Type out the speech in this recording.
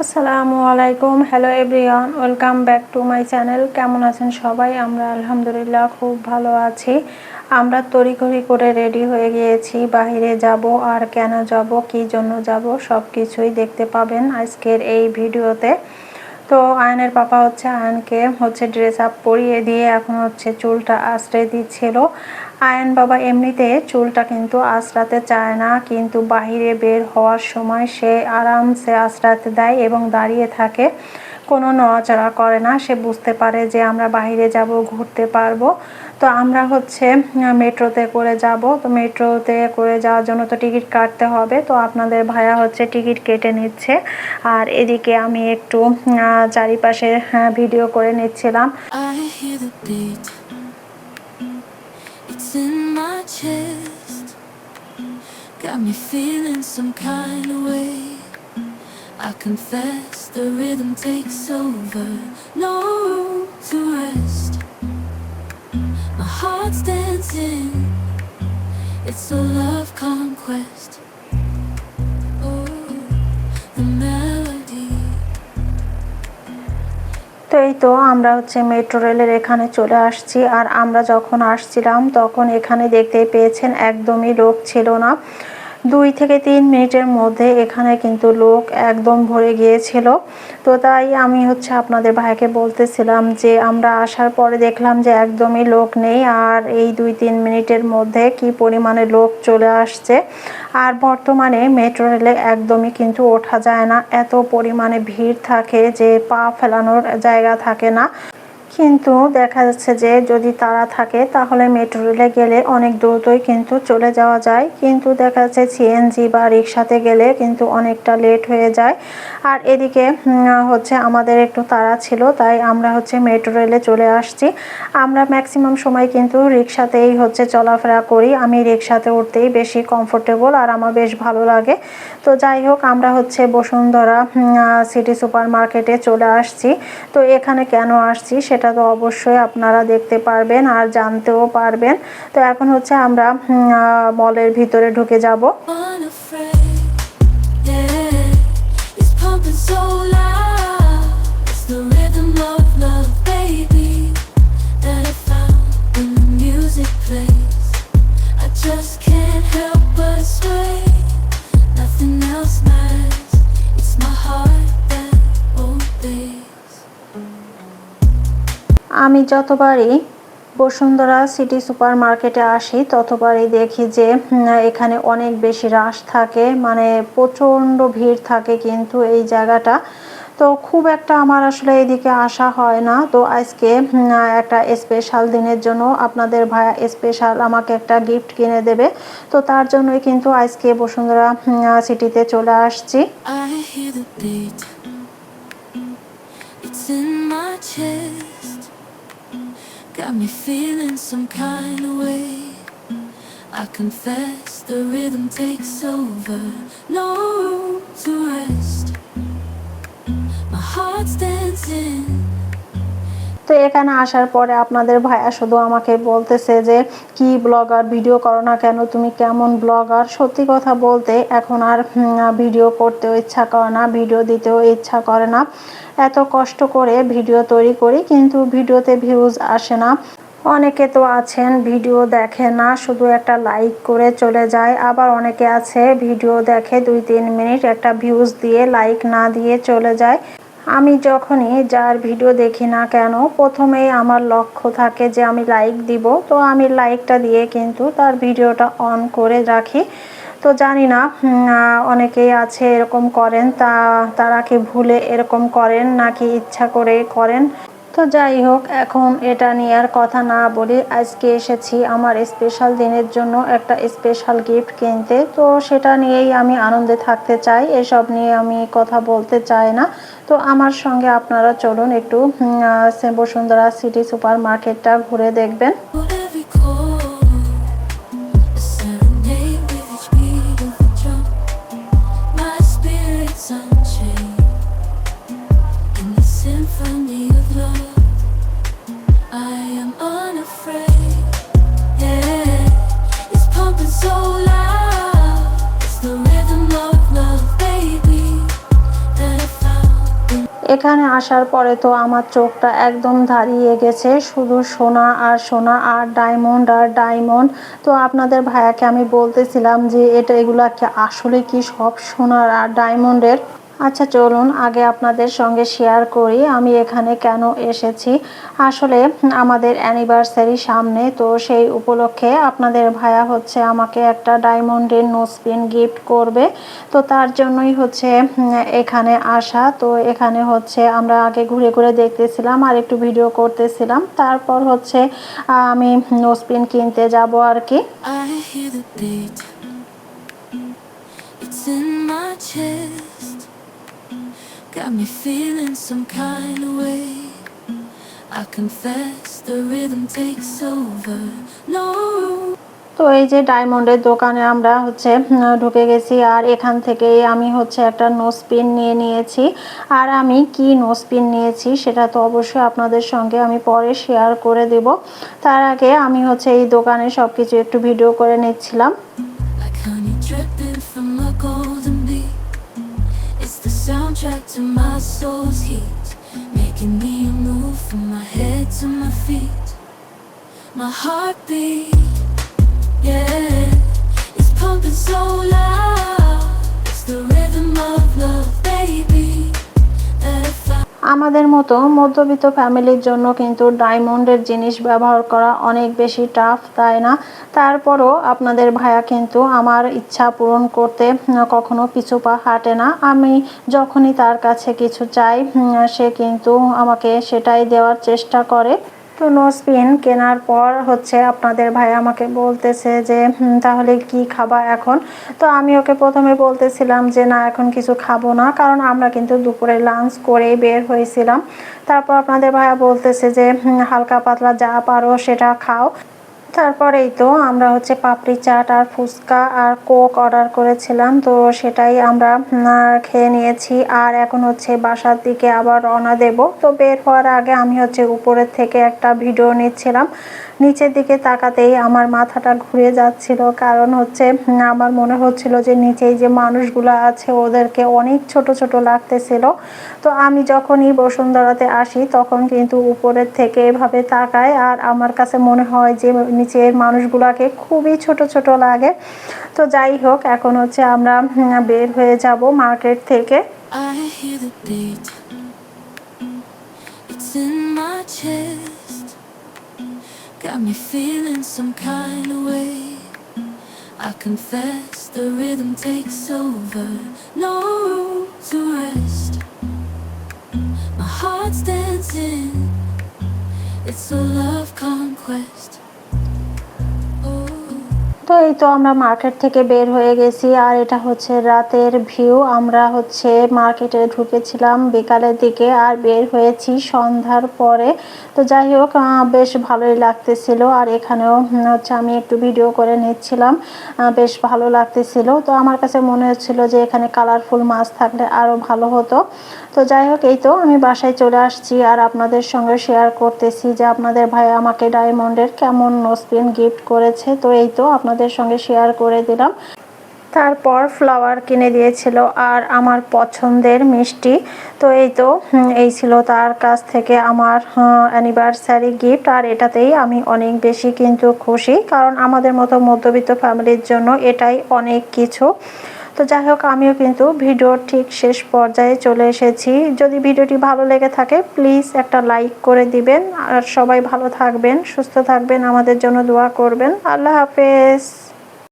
আসসালামু আলাইকুম hello everyone welcome back to my channel কেমন আছেন সবাই? আমরা আলহামদুলিল্লাহ খুব ভালো আছি। আমরা তড়িঘড়ি করে রেডি হয়ে গিয়েছি বাইরে যাব, আর কেন যাব, কী জন্য যাব সব কিছুই দেখতে পাবেন আজকের এই ভিডিওতে। তো আয়নের পাপা হচ্ছে আয়নকে হচ্ছে ড্রেস আপ পরিয়ে দিয়ে, এখন হচ্ছে চুলটা আশ্রয় দিচ্ছিল। আয়ন বাবা এমনিতে চুলটা কিন্তু আশ্রাতে চায় না, কিন্তু বাহিরে বের হওয়ার সময় সে আরামসে আশ্রাতে দেয় এবং দাঁড়িয়ে থাকে। কোনো নড়াচড়া করে না, সে বুঝতে পারে যে আমরা বাইরে যাব, ঘুরতে পারব। তো আমরা হচ্ছে মেট্রোতে করে যাব। তো মেট্রোতে করে যাওয়ার জন্য তো টিকিট কাটতে হবে। তো আপনাদের ভাইয়া হচ্ছে টিকিট কেটে নিচ্ছে। আর এদিকে আমি একটু চারিপাশে ভিডিও করে নিচ্ছিলাম। In my chest. Got me feeling some kind of way. I confess the rhythm takes over. No room to rest. My heart's dancing. It's a love conquest. তো এই তো আমরা হচ্ছে মেট্রো রেলের এখানে চলে আসছি। আর আমরা যখন আসছিলাম, তখন এখানে দেখতে পেয়েছেন একদমই লোক ছিল না। দুই থেকে তিন মিনিটের মধ্যে এখানে কিন্তু লোক একদম ভরে গিয়েছিল। তো তাই আমি হচ্ছে আপনাদের ভাইকে বলতেছিলাম যে আমরা আসার পরে দেখলাম যে একদমই লোক নেই আর এই দুই তিন মিনিটের মধ্যে কি পরিমাণে লোক চলে আসছে। আর বর্তমানে মেট্রো রেলে একদমই কিন্তু ওঠা যায় না। এত পরিমাণে ভিড় থাকে যে পা ফেলানোর জায়গা থাকে না। কিন্তু দেখা যাচ্ছে যে যদি তারা থাকে, তাহলে মেট্রো রেলে গেলে অনেক দ্রুতই কিন্তু চলে যাওয়া যায়। কিন্তু দেখা যাচ্ছে সিএনজি বা রিক্সাতে গেলে কিন্তু অনেকটা লেট হয়ে যায়। আর এদিকে হচ্ছে আমাদের একটু তাড়া ছিল, তাই আমরা হচ্ছে মেট্রো রেলে চলে আসছি। আমরা ম্যাক্সিমাম সময় কিন্তু রিক্সাতেই হচ্ছে চলাফেরা করি। আমি রিক্সাতে উঠতেই বেশি কমফোর্টেবল আর আমার বেশ ভালো লাগে। তো যাই হোক, আমরা হচ্ছে বসুন্ধরা সিটি সুপার মার্কেটে চলে আসছি। তো এখানে কেন আসছি সেটা তো অবশ্যই আপনারা দেখতে পারবেন আর জানতেও পারবেন। তো এখন হচ্ছে আমরা মলের ভিতরে ঢুকে যাব। So loud. It's the rhythm of love, আমি যতবারই বসুন্ধরা সিটি সুপার মার্কেটে আসি, ততবারই দেখি যে এখানে অনেক বেশি রাশ থাকে মানে প্রচণ্ড ভিড় থাকে কিন্তু এই জায়গাটা তো খুব একটা আমার আসলে এদিকে আসা হয় না তো আজকে একটা স্পেশাল দিনের জন্য আপনাদের ভাইয়া স্পেশাল আমাকে একটা গিফট কিনে দেবে তো তার জন্যই কিন্তু আজকে বসুন্ধরা সিটিতে চলে আসছি. It's in my chest. Got me feeling some kind of way. I confess the rhythm takes over. No room to rest. My heart's dancing. তো এখানে আসার পরে আপনাদের ভাইয়া শুধু আমাকে বলতেছে যে, কি ব্লগার? ভিডিও করো না কেন? তুমি কেমন ব্লগার? সত্যি কথা বলতে এখন আর ভিডিও করতেও ইচ্ছা করে না, ভিডিও দিতেও ইচ্ছা করে না। এত কষ্ট করে ভিডিও তৈরি করি, কিন্তু ভিডিওতে ভিউজ আসে না। অনেকে তো আছেন, ভিডিও দেখে না, শুধু একটা লাইক করে চলে যায়। আবার অনেকে আছে, ভিডিও দেখে দুই তিন মিনিট একটা ভিউজ দিয়ে লাইক না দিয়ে চলে যায়। আমি যখনই যার ভিডিও দেখি না কেন, প্রথমেই আমার লক্ষ্য থাকে যে আমি লাইক দিব। তো আমি লাইকটা দিয়ে কিন্তু তার ভিডিওটা অন করে রাখি। তো জানি না অনেকেই আছে এরকম করেন, তা, তারা কি ভুলে এরকম করেন নাকি ইচ্ছা করে করেন? তো যাই হোক, এখন এটা নিয়ে আর কথা না বলি আজকে এসেছি আমার স্পেশাল দিনের জন্য একটা স্পেশাল গিফট কিনতে। তো সেটা নিয়েই আমি আনন্দে থাকতে চাই, এসব নিয়ে আমি কথা বলতে চাই না। তো আমার সঙ্গে আপনারা চলুন একটু বসুন্ধরা সিটি সুপার মার্কেটটা ঘুরে দেখবেন। এখানে আসার পরে তো আমার চোখটা একদম দাঁড়িয়ে গেছে, শুধু সোনা আর সোনা আর ডায়মন্ড আর ডায়মন্ড তো আপনাদের ভাইয়াকে আমি বলতেছিলাম যে এটা এগুলা আসলে কি সব সোনার আর ডায়মন্ডের আচ্ছা চলুন আগে আপনাদের সঙ্গে শেয়ার করি আমি এখানে কেন এসেছি আসলে আমাদের অ্যানিভার্সারি সামনে তো সেই উপলক্ষে আপনাদের ভাইয়া হচ্ছে আমাকে একটা ডায়মন্ডের নোসপিন গিফট করবে তো তার জন্যই হচ্ছে এখানে আসা তো এখানে হচ্ছে আমরা আগে ঘুরে ঘুরে দেখতেছিলাম আর একটু ভিডিও করতেছিলাম তারপর হচ্ছে আমি নোসপিন কিনতে যাব আর কি. It's in my chest. Got me feeling some kind of way. I confess the rhythm takes over. No. তো এই যে ডায়মন্ডের দোকানে আমরা হচ্ছে ঢুকে গেছি আর এখান থেকেই আমি হচ্ছে একটা নোসপিন নিয়ে নিয়েছি আর আমি কি নোসপিন নিয়েছি সেটা তো অবশ্যই আপনাদের সঙ্গে আমি পরে শেয়ার করে দেব তার আগে আমি হচ্ছে এই দোকানে সব কিছু একটু ভিডিও করে নিচ্ছিলাম soundtrack to my soul's heat. Making me move from my head to my feet. My heartbeat, yeah, it's pumping so loud. আমাদের মতো মধ্যবিত্ত ফ্যামিলির জন্য কিন্তু ডায়মন্ডের জিনিস ব্যবহার করা অনেক বেশি টাফ, তাই না? তারপরও আপনাদের ভাইয়া কিন্তু আমার ইচ্ছা পূরণ করতে কখনো পিছু পা হাঁটে না। আমি যখনই তার কাছে কিছু চাই সে কিন্তু আমাকে সেটাই দেওয়ার চেষ্টা করে। তো নোসপিন কেনার পর হচ্ছে আপনাদের ভাই আমাকে বলতেছে যে তাহলে কি খাবা এখন? তো আমি ওকে প্রথমে বলতেছিলাম যে, না, এখন কিছু খাব না। কারণ আমরা কিন্তু দুপুরে লাঞ্চ করেই বের হয়েছিলাম। তারপর আপনাদের ভাইয়া বলতেছে যে হালকা পাতলা যা পারো সেটা খাও। তারপরেই তো আমরা হচ্ছে পাপড়ি চাট আর ফুচকা আর কোক অর্ডার করেছিলাম, তো সেটাই আমরা খেয়ে নিয়েছি। আর এখন হচ্ছে বাসার দিকে আবার রওনা দেব। তো বের হওয়ার আগে আমি হচ্ছে উপরের থেকে একটা ভিডিও নিচ্ছিলাম। নিচের দিকে তাকাতেই আমার মাথাটা ঘুরে যাচ্ছিল কারণ হচ্ছে আমার মনে হচ্ছিল যে নিচেই যে মানুষগুলো আছে, ওদেরকে অনেক ছোট ছোট লাগতেছিল তো আমি যখনই বসুন্ধরাতে আসি, তখন কিন্তু উপরের থেকে এভাবে তাকাই আর আমার কাছে মনে হয় যে নিচের মানুষগুলোকে খুবই ছোট ছোট লাগে তো যাই হোক, এখন হচ্ছে আমরা বের হয়ে যাব মার্কেট থেকে I hear the beat. It's in my chest. Got me feeling some kind of way. I confess the rhythm takes over. No room to rest. My heart's dancing. It's a love conquest. এই তো আমরা market থেকে বের হয়ে গেছি। আর এটা হচ্ছে রাতের ভিউ আমরা হচ্ছে মার্কেটে ঢুকেছিলাম বিকালের দিকে আর বের হয়েছি সন্ধ্যার পরে। তো যাই হোক বেশ ভালোই লাগতেছিল। আর এখানেও হচ্ছে আমি একটু ভিডিও করে নিচ্ছিলাম। বেশ ভালো লাগতেছিল। তো আমার কাছে মনে হচ্ছিল যে এখানে কালারফুল মাছ থাকলে আরও ভালো হতো। তো যাই হোক, এই তো আমি বাসায় চলে আসছি আর আপনাদের সঙ্গে শেয়ার করতেছি যে আপনাদের ভাই আমাকে ডায়মন্ডের কেমন নোসপিন গিফট করেছে। তো এই তো আপনাদের সঙ্গে শেয়ার করে দিলাম। তারপর ফ্লাওয়ার কিনে দিয়েছিল আর আমার পছন্দের মিষ্টি। তো এই তো এই ছিল তার কাছ থেকে আমার অ্যানিভার্সারি গিফট আর এটাতেই আমি অনেক বেশি কিন্তু খুশি। কারণ আমাদের মতো মধ্যবিত্ত ফ্যামিলির জন্য এটাই অনেক কিছু। তো যাই হোক, আমিও কিন্তু ভিডিও ঠিক শেষ পর্যায়ে চলে এসেছি। যদি ভিডিওটি ভালো লেগে থাকে প্লিজ একটা লাইক করে দিবেন। আর সবাই ভালো থাকবেন, সুস্থ থাকবেন, আমাদের জন্য দোয়া করবেন। আল্লাহ হাফেজ।